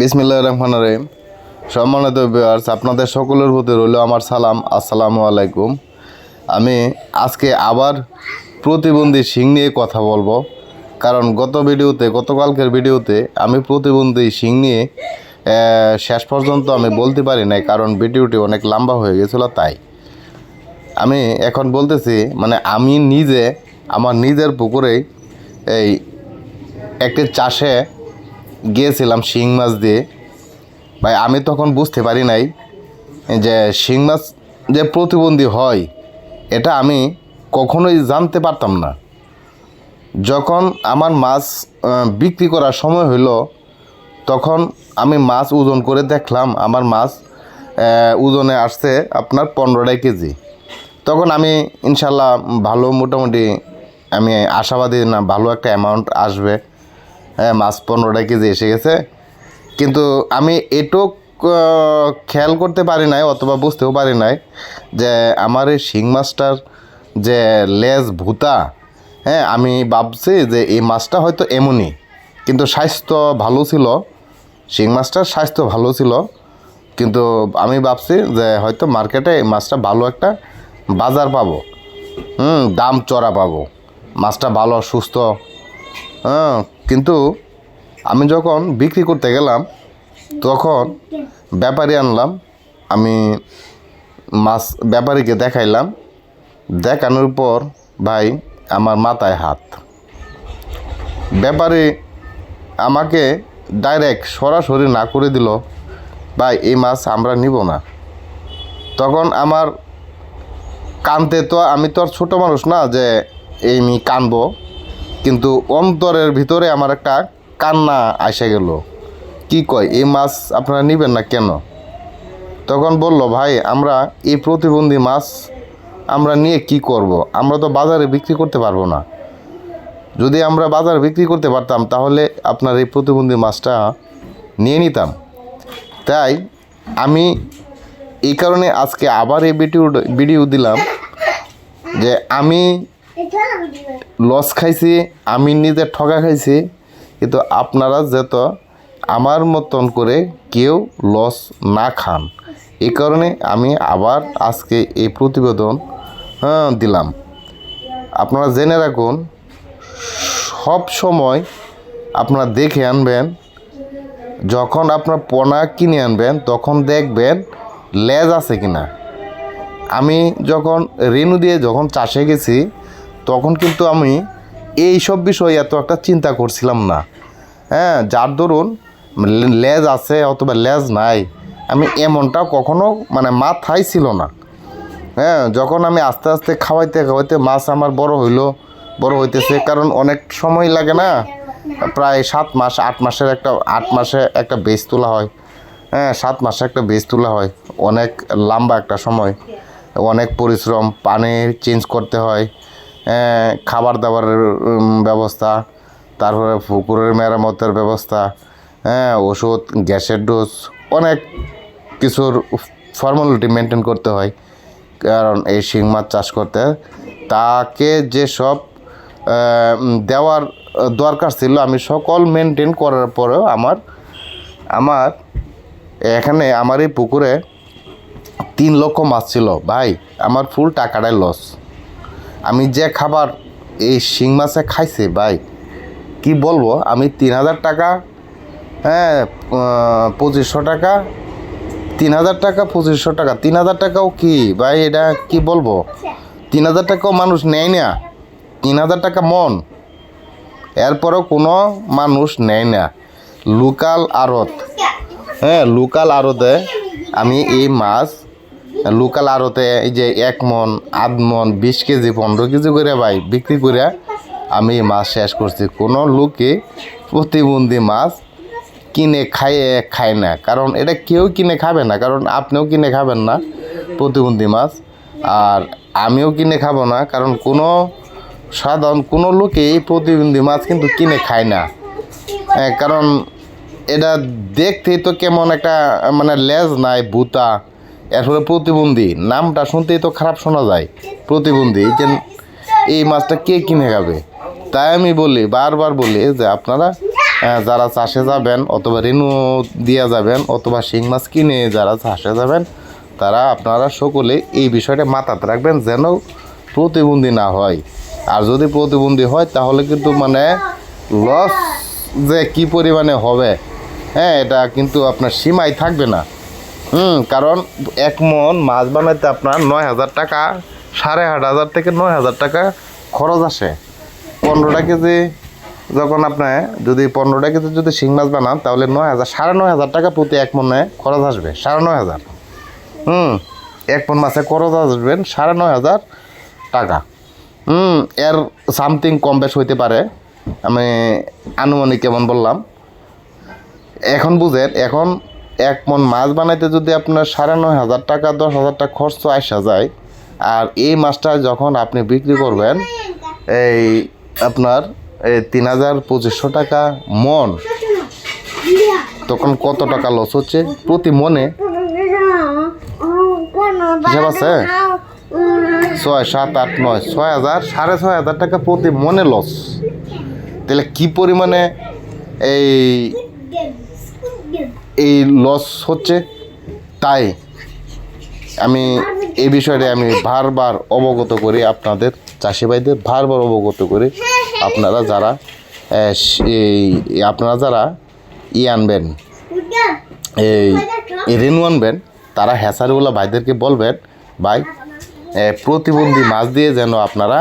বিসমিল্লাহ রহমান রহিম। সম্মানিত ভিউয়ার্স আপনাদের সকলের প্রতি রইল আমার সালাম। আসসালামু আলাইকুম। আমি আজকে আবার প্রতিবন্ধী সিং নিয়ে কথা বলব। কারণ গত ভিডিওতে, গতকালকের ভিডিওতে আমি প্রতিবন্ধী সিং নিয়ে শেষ পর্যন্ত আমি বলতে পারি নাই, কারণ ভিডিওটি অনেক লম্বা হয়ে গেছিল তাই। আমি এখন বলতেছি মানে আমি নিজে, আমার নিজের পুকুরেই এই একটি চাষে গিয়েছিলাম শিং মাছ দিয়ে। ভাই, আমি তখন বুঝতে পারি নাই যে শিং মাছ যে প্রতিবন্ধী হয়, এটা আমি কখনোই জানতে পারতাম না। যখন আমার মাছ বিক্রি করার সময় হইল, তখন আমি মাছ ওজন করে দেখলাম, আমার মাছ ওজনে আসছে আপনার পনেরোটাই কেজি। তখন আমি ইনশাল্লাহ ভালো মোটামুটি, আমি আশাবাদী না, ভালো একটা অ্যামাউন্ট আসবে। হ্যাঁ মাছ পনেরোটা কেজি এসে গেছে। কিন্তু আমি এটুক খেয়াল করতে পারি নাই, অথবা বুঝতেও পারি নাই যে আমার এই শিং মাছটার যে লেজ ভুতা হ্যাঁ আমি ভাবছি যে এই মাছটা হয়তো এমনই, কিন্তু স্বাস্থ্য ভালো ছিল, শিং মাছটার স্বাস্থ্য ভালো ছিল, কিন্তু আমি ভাবছি যে হয়তো মার্কেটে এই মাছটা ভালো একটা বাজার পাবো, হুম, দাম চড়া পাবো, মাছটা ভালো, সুস্থ হ্যাঁ কিন্তু আমি যখন বিক্রি করতে গেলাম, তখন ব্যাপারী আনলাম, আমি মাছ ব্যাপারীকে দেখাইলাম। দেখানোর পর ভাই, আমার মাথায় হাত। ব্যাপারী আমাকে ডাইরেক্ট সরাসরি না করে দিল, ভাই, এই মাছ আমরা নিব না। তখন আমার কানতে তো, আমি তো আর ছোটো মানুষ না যে, এই আমি কানবো। কিন্তু অন্তরের ভিতরে আমার একটা কান্না আসে গেল। কি কয়, এই মাছ আপনারা নেবেন না কেন? তখন বলল, ভাই, আমরা এই প্রতিবন্ধী মাছ আমরা নিয়ে কি করব। আমরা তো বাজারে বিক্রি করতে পারব না। যদি আমরা বাজারে বিক্রি করতে পারতাম, তাহলে আপনার এই প্রতিবন্ধী মাছটা নিয়ে নিতাম। তাই আমি এই কারণে আজকে আবার এই ভিডিও ভিডিও দিলাম যে আমি লস খাইছি আমি নিজে ঠকা খাইছি কিন্তু আপনারা যেত আমার মতন করে কেউ লস না খান। এই কারণে আমি আবার আজকে এই প্রতিবেদন হ্যাঁ, দিলাম। আপনারা জেনে রাখুন সব সময় আপনারা দেখে আনবেন যখন আপনার পোনা কিনে আনবেন তখন দেখবেন লেজ আছে কিনা। আমি যখন রেনু দিয়ে যখন চাষে গেছি তখন কিন্তু আমি এই সব বিষয়ে এত একটা চিন্তা করছিলাম না। হ্যাঁ যার দরুন লে- লেজ আছে অথবা লেজ নাই আমি এমনটা কখনো মানে মাথায় ছিল না। হ্যাঁ যখন আমি আস্তে আস্তে খাওয়াইতে খাওয়াইতে মাছ আমার বড় হইল বড় হইতেছে কারণ অনেক সময় লাগে না প্রায় সাত মাস আট মাসের একটা আট মাসে একটা বেজ তোলা হয়। হ্যাঁ সাত মাসে একটা বেজ তোলা হয় অনেক লম্বা একটা সময় অনেক পরিশ্রম পানি চেঞ্জ করতে হ্যাঁ, খাবার দাবারের ব্যবস্থা, তারপরে পুকুরের মেরামতের ব্যবস্থা হ্যাঁ ওষুধ, গ্যাসের ডোজ, অনেক কিছুর ফর্মালিটি মেনটেন করতে হয়। কারণ এই শিং মাছ চাষ করতে তাকে যেসব দেওয়ার দরকার ছিল, আমি সকল মেনটেন করার পরেও আমার আমার, এখানে আমার এই পুকুরে তিন লক্ষ মাছ ছিল। ভাই, আমার ফুল টাকাটাই লস আমি যে খাবার এই শিং মাছে খাইছে, ভাই, কি বলব? আমি তিন হাজার টাকা হ্যাঁ পঁচিশশো টাকা, তিন হাজার টাকা, পঁচিশশো টাকা, তিন হাজার টাকাও কি? ভাই, এটা কি বলব? তিন হাজার টাকাও মানুষ নেয় না, তিন হাজার টাকা মন। এরপরেও কোনো মানুষ নেয় না। লোকাল আড়ত হ্যাঁ লোকাল আড়তে আমি এই মাছ লোকাল আড়তে এই যে এক মন আধ মন বিশ কেজি পনেরো কেজি করে ভাই বিক্রি করে আমি মাছ শেষ করছি। কোনো লোকে প্রতিবন্ধী মাছ কিনে খাইয়ে খায় না। কারণ এটা কেউ কিনে খাবে না কারণ আপনিও কিনে খাবেন না প্রতিবন্ধী মাছ। আর আমিও কিনে খাব না কারণ কোনো সাধারণ কোনো লোকেই প্রতিবন্ধী মাছ কিন্তু কিনে খায় না। হ্যাঁ, কারণ এটা দেখতেই তো কেমন একটা মানে লেজ নাই বুতা এরপরে প্রতিবন্ধী, নামটা শুনতেই তো খারাপ শোনা যায়। প্রতিবন্ধী যে এই মাছটা কে কিনে খাবে? তাই আমি বলি, বারবার বলি যে আপনারা যারা চাষে যাবেন অথবা রেনু দিয়ে যাবেন অথবা শিং মাছ কিনে যারা চাষে যাবেন, তারা আপনারা সকলে এই বিষয়টা মাথাতে রাখবেন যেন প্রতিবন্ধী না হয়। আর যদি প্রতিবন্ধী হয়, তাহলে কিন্তু মানে লস যে কি পরিমাণে হবে হ্যাঁ এটা কিন্তু আপনার সীমায় থাকবে না। হুম, কারণ এক মন মাছ বানাইতে আপনার নয় হাজার টাকা, সাড়ে আট হাজার থেকে নয় হাজার টাকা খরচ আসে। পনেরোটা কেজি যখন আপনি যদি পনেরোটা কেজি যদি শিং মাছ বানান, তাহলে নয় হাজার, সাড়ে নয় হাজার টাকা প্রতি এক মনে খরচ আসবে, সাড়ে নয় হাজার। হুম, এক মন মাছে খরচ আসবেন সাড়ে নয় হাজার টাকা। হুম, এর সামথিং কম বেশ হইতে পারে। আমি আনুমানিক কেমন বললাম। এখন বুঝেন, এখন এক মন মাছ বানাইতে যদি আপনার সাড়ে নয় হাজার টাকা, দশ হাজার টাকা খরচ আসা যায়, আর এই মাছটা যখন আপনি বিক্রি করবেন, এই আপনার, এই তিন হাজার পঁচিশশো টাকা মন। তখন কত টাকা লস হচ্ছে? প্রতি মনে হিসাব আছে? ছয়, সাত, আট, নয়, ছয় হাজার, সাড়ে ছয় হাজার টাকা প্রতি মনে লস তাহলে কি পরিমাণে এই এই লস হচ্ছে, তাই আমি এই বিষয়টা আমি বারবার অবগত করি আপনাদের চাষি ভাইদের বারবার অবগত করি। আপনারা যারা এই, আপনারা যারা ই আনবেন, এই রেনু আনবেন, তারা হ্যাসারিওয়ালা ভাইদেরকে বলবেন, ভাই প্রতিবন্ধী মাছ দিয়ে যেন আপনারা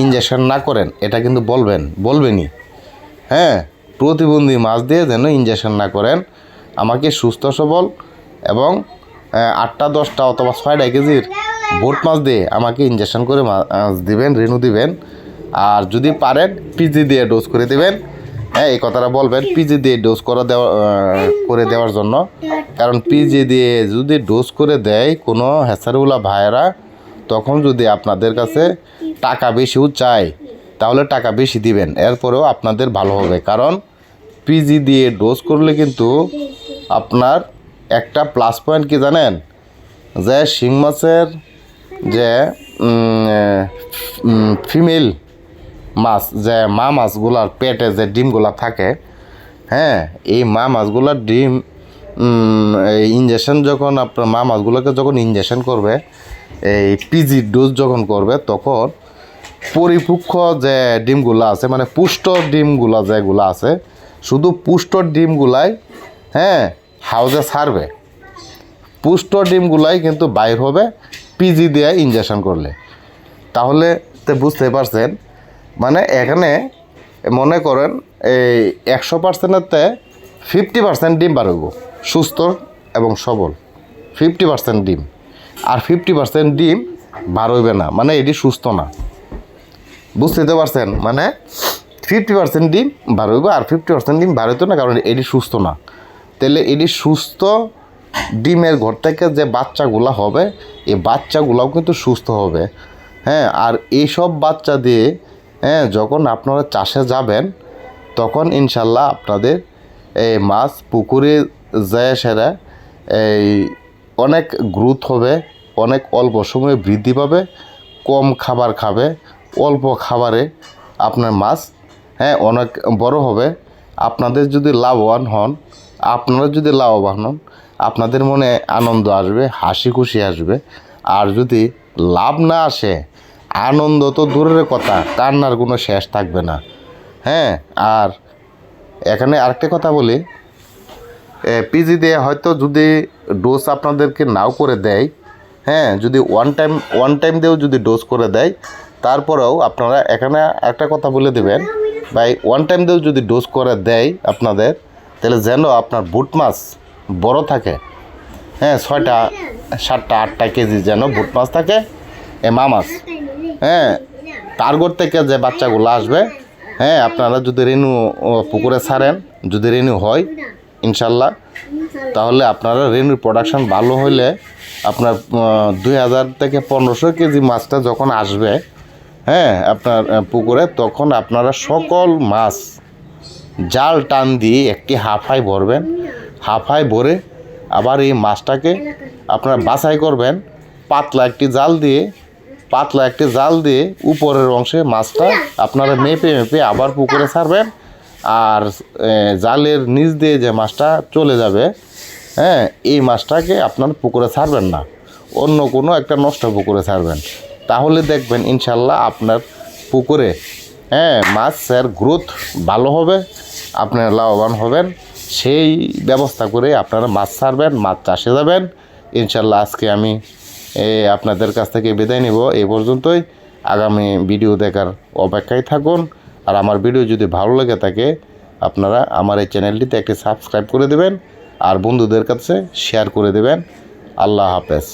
ইঞ্জেকশন না করেন। এটা কিন্তু বলবেন, বলবেনই। হ্যাঁ প্রতিবন্ধী মাছ দিয়ে যেন ইঞ্জেকশন না করেন আমাকে সুস্থ সবল এবং আটটা, দশটা অথবা ছয়টা কেজির বোট মাছ দিয়ে আমাকে ইঞ্জেকশন করে মাছ দিবেন রেনু দিবেন। আর যদি পারেন পিজি দিয়ে ডোজ করে দেবেন। হ্যাঁ এই কথাটা বলবেন পিজি দিয়ে ডোজ করে দেওয়া করে দেওয়ার জন্য। কারণ পিজি দিয়ে যদি ডোজ করে দেয় কোনো হ্যাসারুলা ভাইয়েরা, তখন যদি আপনাদের কাছে টাকা বেশিও চায়, তাহলে টাকা বেশি দিবেন। এরপরেও আপনাদের ভালো হবে। কারণ পিজি দিয়ে ডোজ করলে কিন্তু আপনার একটা প্লাস পয়েন্ট কি জানেন? যে শিং মাছের যে ফিমেল মাছ, যে মা মাছগুলার পেটে যে ডিমগুলা থাকে হ্যাঁ এই মা মাছগুলার ডিম ইঞ্জেকশন যখন আপনার মা মাছগুলোকে যখন ইঞ্জেকশন করবে, এই পিজি ডোজ যখন করবে, তখন পরিপক্ষ যে ডিমগুলো আছে মানে পুষ্ট ডিমগুলা যেগুলো আছে শুধু পুষ্ট ডিমগুলাই হ্যাঁ হাউজে ছাড়বে পুষ্ট ডিমগুলাই কিন্তু বাইর হবে পিজি দিয়ে ইঞ্জেকশন করলে। তাহলে তো বুঝতে পারছেন মানে এখানে মনে করেন এই একশো পার্সেন্টেরতে ফিফটি পার্সেন্ট ডিম হইব, সুস্থ এবং সবল। ফিফটি পার্সেন্ট ডিম। আর ফিফটি পার্সেন্ট ডিম হইবে না মানে এটি সুস্থ না। বুঝতে পারছেন মানে ফিফটি পার্সেন্ট ডিম বার হইব আর ফিফটি পার্সেন্ট ডিম বার হইতো না, কারণ এটি সুস্থ না। তাহলে এটি সুস্থ ডিমের ঘর থেকে যে বাচ্চাগুলো হবে, এই বাচ্চাগুলোও কিন্তু সুস্থ হবে। হ্যাঁ আর এইসব বাচ্চা দিয়ে হ্যাঁ যখন আপনারা চাষে যাবেন, তখন ইনশাল্লাহ আপনাদের এই মাছ পুকুরে যায় সেরা এই অনেক গ্রোথ হবে, অনেক অল্প সময়ে বৃদ্ধি পাবে, কম খাবার খাবে, অল্প খাবারে আপনার মাছ হ্যাঁ অনেক বড় হবে। আপনাদের যদি লাভবান হন, আপনারা যদি লাভবান হন, আপনাদের মনে আনন্দ আসবে, হাসি খুশি আসবে। আর যদি লাভ না আসে, আনন্দ তো দূরের কথা, কান্নার কোনো শেষ থাকবে না। হ্যাঁ আর এখানে আরেকটা কথা বলি। পিজি দিয়ে হয়তো যদি ডোজ আপনাদেরকে নাও করে দেয় হ্যাঁ যদি ওয়ান টাইম ওয়ান টাইম দিয়েও যদি ডোজ করে দেয়, তারপরেও আপনারা এখানে একটা কথা বলে দেবেন। ভাই ওয়ান টাইম দিয়েও যদি ডোজ করে দেয় আপনাদের, তাহলে যেন আপনার বুট মাছ বড় থাকে। হ্যাঁ ছয়টা, সাতটা, আটটা কেজি যেন বুট মাছ থাকে এ মা মাছ। হ্যাঁ টার্গর থেকে যে বাচ্চাগুলো আসবে হ্যাঁ আপনারা যদি রেনু পুকুরে ছাড়েন, যদি রেনু হয়, ইনশাল্লাহ, তাহলে আপনারা রেনুর প্রোডাকশান ভালো হইলে আপনার দুই হাজার থেকে পনেরোশো কেজি মাছটা যখন আসবে হ্যাঁ আপনার পুকুরে তখন আপনারা সকল মাছ জাল টান দিয়ে একটি হাফাই ভরবেন। হাফাই ভরে আবার এই মাছটাকে আপনারা বাছাই করবেন। পাতলা একটি জাল দিয়ে, পাতলা একটি জাল দিয়ে উপরের অংশে মাছটা আপনারা মেপে মেপে আবার পুকুরে ছাড়বেন। আর জালের নিচ দিয়ে যে মাছটা চলে যাবে হ্যাঁ এই মাছটাকে আপনার পুকুরে ছাড়বেন না। অন্য কোনো একটা নষ্ট পুকুরে ছাড়বেন। তাহলে দেখবেন ইনশাল্লাহ আপনার পুকুরে হ্যাঁ মাছের গ্রোথ ভালো হবে আপনারা লাভবান হবেন। সেই ব্যবস্থা করে আপনারা মাছ ছাড়বেন, মাছ চাষে যাবেন। ইনশাল্লাহ আজকে আমি আপনাদের কাছ থেকে বিদায় নিব। এই পর্যন্তই। আগামী ভিডিও দেখার অপেক্ষায় থাকুন। আর আমার ভিডিও যদি ভালো লেগে থাকে, আপনারা আমার এই চ্যানেলটিতে একটি সাবস্ক্রাইব করে দেবেন। আর বন্ধুদের কাছে শেয়ার করে দেবেন। আল্লাহ হাফেজ।